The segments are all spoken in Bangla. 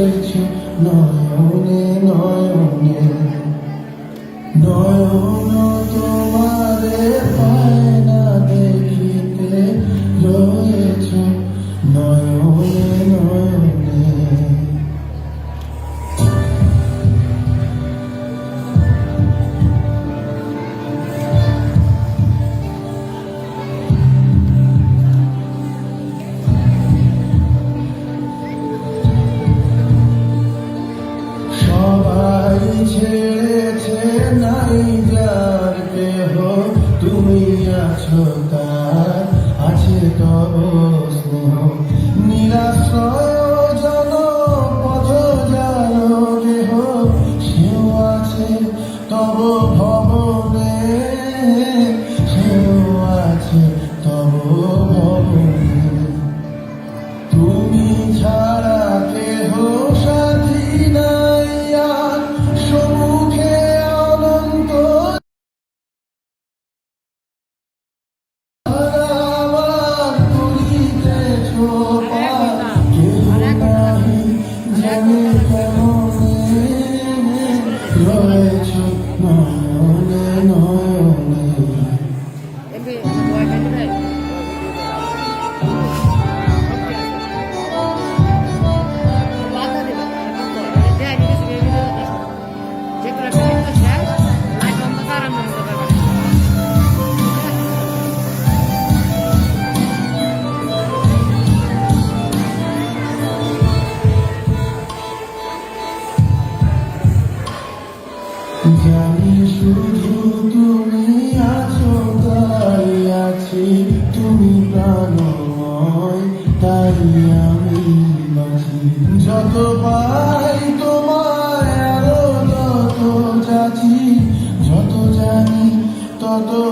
noite nós. Santo.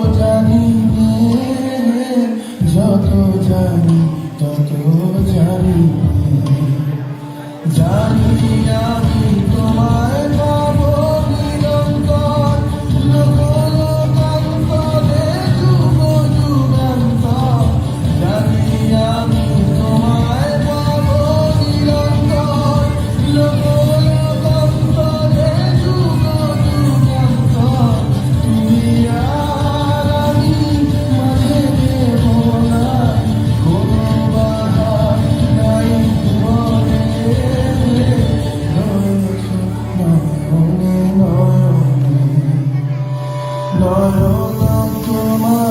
var olan duman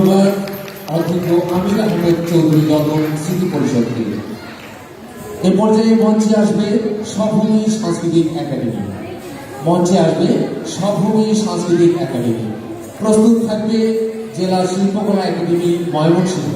ধন্যবাদ। অধ্যক্ষ আমির আহমেদ চৌধুরী দমন স্মৃতি পরিষদকে এ পর্যায়ে মঞ্চে আসবে সভূমি সাংস্কৃতিক একাডেমি। মঞ্চে আসবে সভূমি সাংস্কৃতিক একাডেমি। প্রস্তুত থাকবে জেলা শিল্পকলা একাডেমি ময়মনসিংহ।